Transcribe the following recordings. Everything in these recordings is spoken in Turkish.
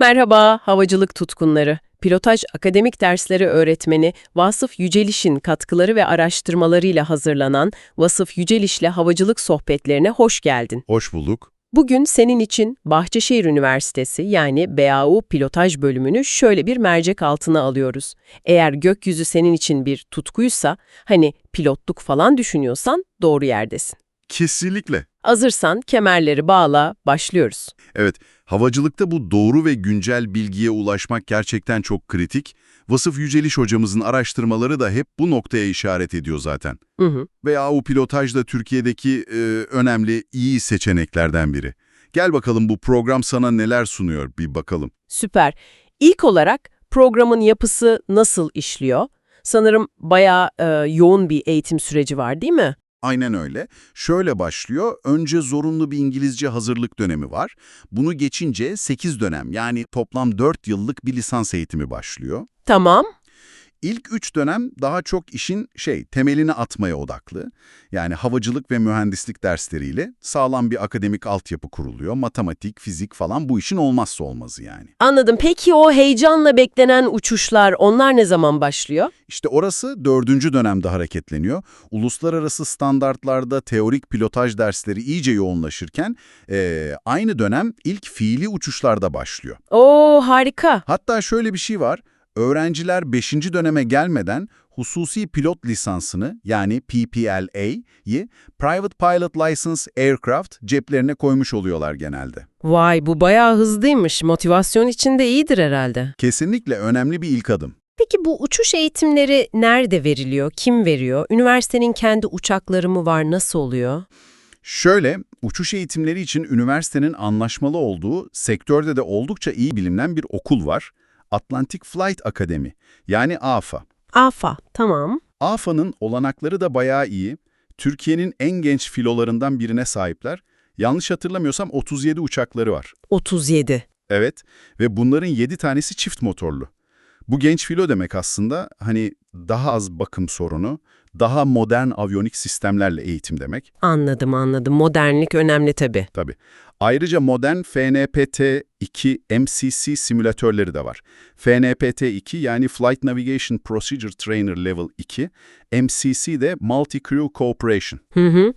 Merhaba havacılık tutkunları. Pilotaj akademik dersleri öğretmeni Vasıf Yüceliş'in katkıları ve araştırmalarıyla hazırlanan Vasıf Yüceliş'le havacılık sohbetlerine hoş geldin. Hoş bulduk. Bugün senin için Bahçeşehir Üniversitesi yani BAU Pilotaj bölümünü şöyle bir mercek altına alıyoruz. Eğer gökyüzü senin için bir tutkuysa, hani pilotluk falan düşünüyorsan doğru yerdesin. Kesinlikle. Hazırsan kemerleri bağla, başlıyoruz. Evet, havacılıkta bu doğru ve güncel bilgiye ulaşmak gerçekten çok kritik. Vasıf Yüceliş hocamızın araştırmaları da hep bu noktaya işaret ediyor zaten. Hı hı. Veya o pilotaj da Türkiye'deki e, önemli, iyi seçeneklerden biri. Gel bakalım bu program sana neler sunuyor bir bakalım. Süper. İlk olarak programın yapısı nasıl işliyor? Sanırım bayağı e, yoğun bir eğitim süreci var değil mi? Aynen öyle. Şöyle başlıyor. Önce zorunlu bir İngilizce hazırlık dönemi var. Bunu geçince 8 dönem yani toplam 4 yıllık bir lisans eğitimi başlıyor. Tamam. İlk üç dönem daha çok işin şey temelini atmaya odaklı. Yani havacılık ve mühendislik dersleriyle sağlam bir akademik altyapı kuruluyor. Matematik, fizik falan bu işin olmazsa olmazı yani. Anladım. Peki o heyecanla beklenen uçuşlar onlar ne zaman başlıyor? İşte orası dördüncü dönemde hareketleniyor. Uluslararası standartlarda teorik pilotaj dersleri iyice yoğunlaşırken eee, aynı dönem ilk fiili uçuşlarda başlıyor. Oo harika. Hatta şöyle bir şey var. Öğrenciler 5. döneme gelmeden hususi pilot lisansını yani PPLA'yı Private Pilot License Aircraft ceplerine koymuş oluyorlar genelde. Vay bu bayağı hızlıymış. Motivasyon için de iyidir herhalde. Kesinlikle önemli bir ilk adım. Peki bu uçuş eğitimleri nerede veriliyor? Kim veriyor? Üniversitenin kendi uçakları mı var? Nasıl oluyor? Şöyle, uçuş eğitimleri için üniversitenin anlaşmalı olduğu, sektörde de oldukça iyi bilinen bir okul var. Atlantic Flight Academy, yani AFA. AFA. Tamam. AFA'nın olanakları da bayağı iyi. Türkiye'nin en genç filolarından birine sahipler. Yanlış hatırlamıyorsam 37 uçakları var. 37. Evet ve bunların 7 tanesi çift motorlu. Bu genç filo demek aslında hani daha az bakım sorunu, daha modern avyonik sistemlerle eğitim demek. Anladım anladım. Modernlik önemli tabii. Tabii. Ayrıca modern FNPT-2 MCC simülatörleri de var. FNPT-2 yani Flight Navigation Procedure Trainer Level 2, MCC de Multi Crew Cooperation. Hı hı.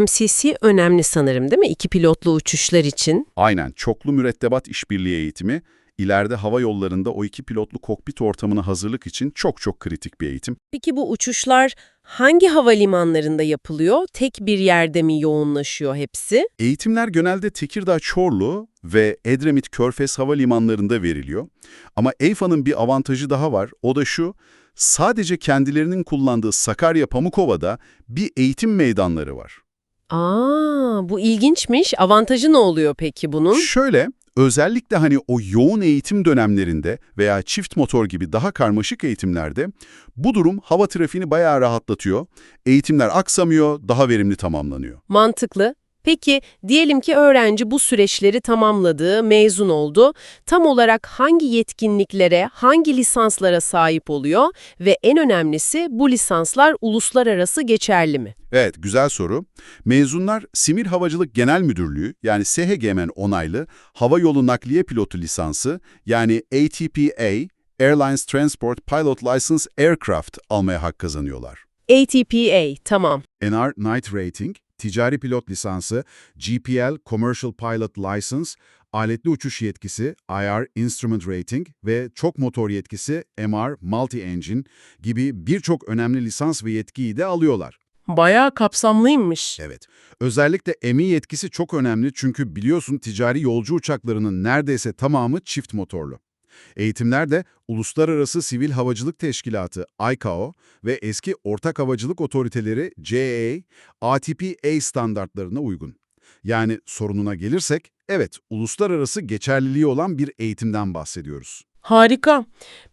MCC önemli sanırım değil mi? İki pilotlu uçuşlar için. Aynen, çoklu mürettebat işbirliği eğitimi, ileride hava yollarında o iki pilotlu kokpit ortamına hazırlık için çok çok kritik bir eğitim. Peki bu uçuşlar hangi havalimanlarında yapılıyor? Tek bir yerde mi yoğunlaşıyor hepsi? Eğitimler genelde Tekirdağ Çorlu ve Edremit Körfez havalimanlarında veriliyor. Ama EIFA'nın bir avantajı daha var, o da şu, sadece kendilerinin kullandığı Sakarya Pamukova'da bir eğitim meydanları var. Aa, bu ilginçmiş. Avantajı ne oluyor peki bunun? Şöyle, özellikle hani o yoğun eğitim dönemlerinde veya çift motor gibi daha karmaşık eğitimlerde bu durum hava trafiğini bayağı rahatlatıyor. Eğitimler aksamıyor, daha verimli tamamlanıyor. Mantıklı. Peki diyelim ki öğrenci bu süreçleri tamamladı, mezun oldu. Tam olarak hangi yetkinliklere, hangi lisanslara sahip oluyor ve en önemlisi bu lisanslar uluslararası geçerli mi? Evet, güzel soru. Mezunlar Simir Havacılık Genel Müdürlüğü yani SHGM'nin onaylı hava yolu nakliye pilotu lisansı yani ATPA, Airlines Transport Pilot License Aircraft almaya hak kazanıyorlar. ATPA, tamam. NR Night Rating, ticari pilot lisansı, GPL Commercial Pilot License, aletli uçuş yetkisi, IR Instrument Rating ve çok motor yetkisi, MR Multi Engine gibi birçok önemli lisans ve yetkiyi de alıyorlar. Bayağı kapsamlıymış. Evet. Özellikle EMI yetkisi çok önemli çünkü biliyorsun ticari yolcu uçaklarının neredeyse tamamı çift motorlu. Eğitimler de Uluslararası Sivil Havacılık Teşkilatı ICAO ve eski Ortak Havacılık Otoriteleri CAA, ATPA standartlarına uygun. Yani sorununa gelirsek, evet uluslararası geçerliliği olan bir eğitimden bahsediyoruz. Harika.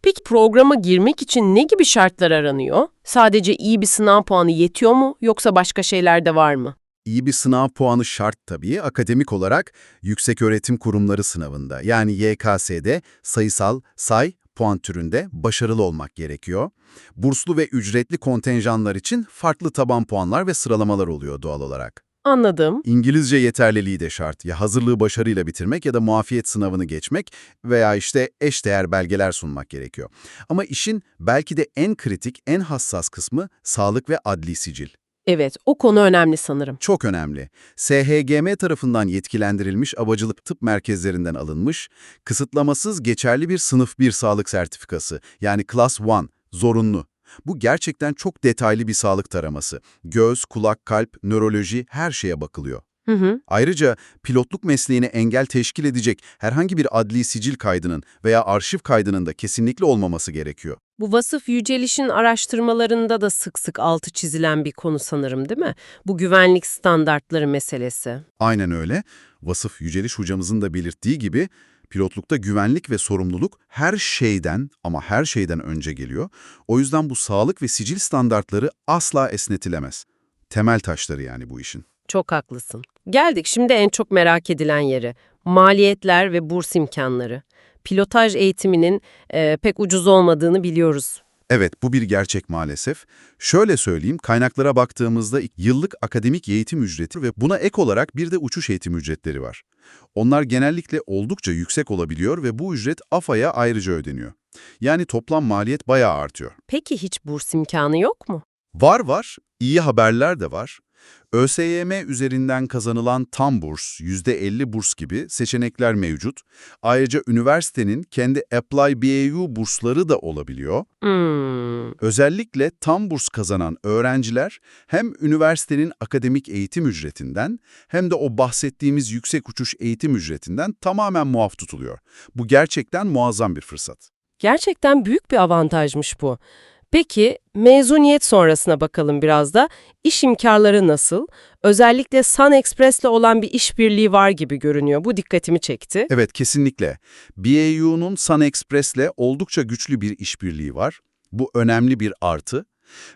Peki programa girmek için ne gibi şartlar aranıyor? Sadece iyi bir sınav puanı yetiyor mu yoksa başka şeyler de var mı? İyi bir sınav puanı şart tabii. Akademik olarak Yükseköğretim Kurumları sınavında yani YKS'de sayısal, say, puan türünde başarılı olmak gerekiyor. Burslu ve ücretli kontenjanlar için farklı taban puanlar ve sıralamalar oluyor doğal olarak. Anladım. İngilizce yeterliliği de şart. Ya hazırlığı başarıyla bitirmek ya da muafiyet sınavını geçmek veya işte eşdeğer belgeler sunmak gerekiyor. Ama işin belki de en kritik, en hassas kısmı sağlık ve adli sicil. Evet, o konu önemli sanırım. Çok önemli. SHGM tarafından yetkilendirilmiş abacılık tıp merkezlerinden alınmış, kısıtlamasız geçerli bir sınıf 1 sağlık sertifikası yani Class 1, zorunlu. Bu gerçekten çok detaylı bir sağlık taraması. Göz, kulak, kalp, nöroloji her şeye bakılıyor. Hı hı. Ayrıca pilotluk mesleğine engel teşkil edecek herhangi bir adli sicil kaydının veya arşiv kaydının da kesinlikle olmaması gerekiyor. Bu vasıf yücelişin araştırmalarında da sık sık altı çizilen bir konu sanırım değil mi? Bu güvenlik standartları meselesi. Aynen öyle. Vasıf Yüceliş hocamızın da belirttiği gibi pilotlukta güvenlik ve sorumluluk her şeyden ama her şeyden önce geliyor. O yüzden bu sağlık ve sicil standartları asla esnetilemez. Temel taşları yani bu işin. Çok haklısın. Geldik şimdi en çok merak edilen yere. Maliyetler ve burs imkanları. Pilotaj eğitiminin e, pek ucuz olmadığını biliyoruz. Evet, bu bir gerçek maalesef. Şöyle söyleyeyim, kaynaklara baktığımızda yıllık akademik eğitim ücreti ve buna ek olarak bir de uçuş eğitim ücretleri var. Onlar genellikle oldukça yüksek olabiliyor ve bu ücret AFA'ya ayrıca ödeniyor. Yani toplam maliyet bayağı artıyor. Peki hiç burs imkanı yok mu? Var var, iyi haberler de var. ÖSYM üzerinden kazanılan tam burs, %50 burs gibi seçenekler mevcut. Ayrıca üniversitenin kendi Apply BAU bursları da olabiliyor. Hmm, Özellikle tam burs kazanan öğrenciler hem üniversitenin akademik eğitim ücretinden hem de o bahsettiğimiz yüksek uçuş eğitim ücretinden tamamen muaf tutuluyor. Bu gerçekten muazzam bir fırsat. gerçekten büyük bir avantajmış bu. Peki mezuniyet sonrasına bakalım biraz da. İş imkarları nasıl? Özellikle Sun Express'le olan bir işbirliği var gibi görünüyor. Bu dikkatimi çekti. Evet, kesinlikle. BAU'nun Sun Express'le oldukça güçlü bir işbirliği var. Bu önemli bir artı.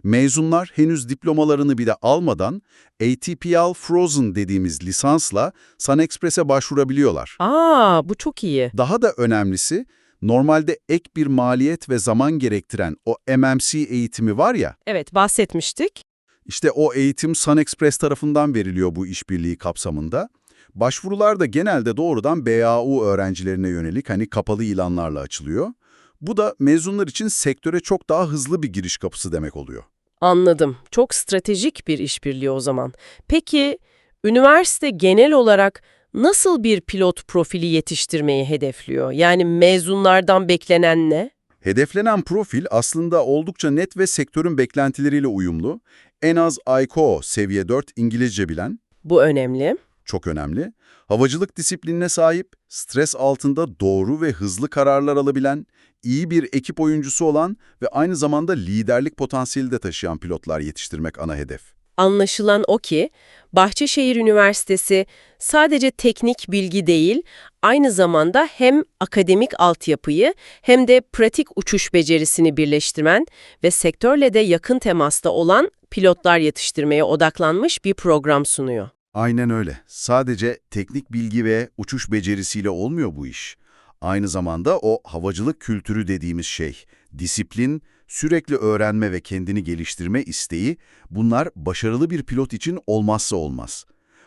Mezunlar henüz diplomalarını bile almadan ATPL Frozen dediğimiz lisansla Sun Express'e başvurabiliyorlar. Aa, bu çok iyi. Daha da önemlisi, normalde ek bir maliyet ve zaman gerektiren o MMC eğitimi var ya, Evet, bahsetmiştik. işte o eğitim Sun Express tarafından veriliyor bu işbirliği kapsamında. Başvurular da genelde doğrudan BAU öğrencilerine yönelik hani kapalı ilanlarla açılıyor. Bu da mezunlar için sektöre çok daha hızlı bir giriş kapısı demek oluyor. Anladım. Çok stratejik bir işbirliği o zaman. Peki, üniversite genel olarak nasıl bir pilot profili yetiştirmeyi hedefliyor? Yani mezunlardan beklenen ne? Hedeflenen profil aslında oldukça net ve sektörün beklentileriyle uyumlu. En az ICAO seviye 4 İngilizce bilen, Bu önemli. çok önemli. Havacılık disiplinine sahip, stres altında doğru ve hızlı kararlar alabilen, iyi bir ekip oyuncusu olan ve aynı zamanda liderlik potansiyeli de taşıyan pilotlar yetiştirmek ana hedef. Anlaşılan o ki, Bahçeşehir Üniversitesi sadece teknik bilgi değil, aynı zamanda hem akademik altyapıyı hem de pratik uçuş becerisini birleştiren ve sektörle de yakın temasta olan pilotlar yetiştirmeye odaklanmış bir program sunuyor. Aynen öyle. Sadece teknik bilgi ve uçuş becerisiyle olmuyor bu iş. Aynı zamanda o havacılık kültürü dediğimiz şey, disiplin, sürekli öğrenme ve kendini geliştirme isteği, bunlar başarılı bir pilot için olmazsa olmaz.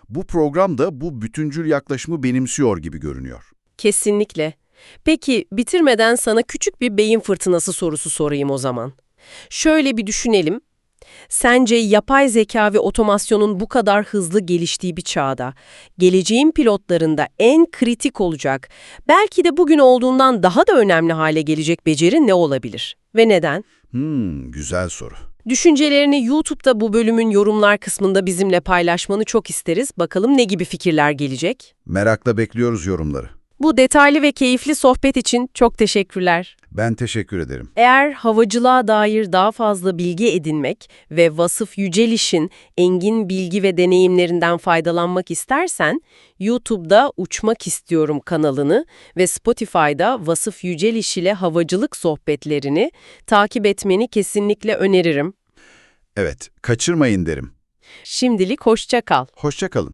Bu program da bu bütüncül yaklaşımı benimsiyor gibi görünüyor. Kesinlikle. Peki bitirmeden sana küçük bir beyin fırtınası sorusu sorayım o zaman. Şöyle bir düşünelim. Sence yapay zeka ve otomasyonun bu kadar hızlı geliştiği bir çağda, geleceğin pilotlarında en kritik olacak, belki de bugün olduğundan daha da önemli hale gelecek beceri ne olabilir? Ve neden? Hmm, güzel soru. Düşüncelerini YouTube'da bu bölümün yorumlar kısmında bizimle paylaşmanı çok isteriz. Bakalım ne gibi fikirler gelecek? Merakla bekliyoruz yorumları. Bu detaylı ve keyifli sohbet için çok teşekkürler. Ben teşekkür ederim. Eğer havacılığa dair daha fazla bilgi edinmek ve Vasıf Yüceliş'in engin bilgi ve deneyimlerinden faydalanmak istersen, YouTube'da Uçmak İstiyorum kanalını ve Spotify'da Vasıf Yüceliş ile havacılık sohbetlerini takip etmeni kesinlikle öneririm. Evet, kaçırmayın derim. Şimdilik hoşça kal. Hoşça kalın.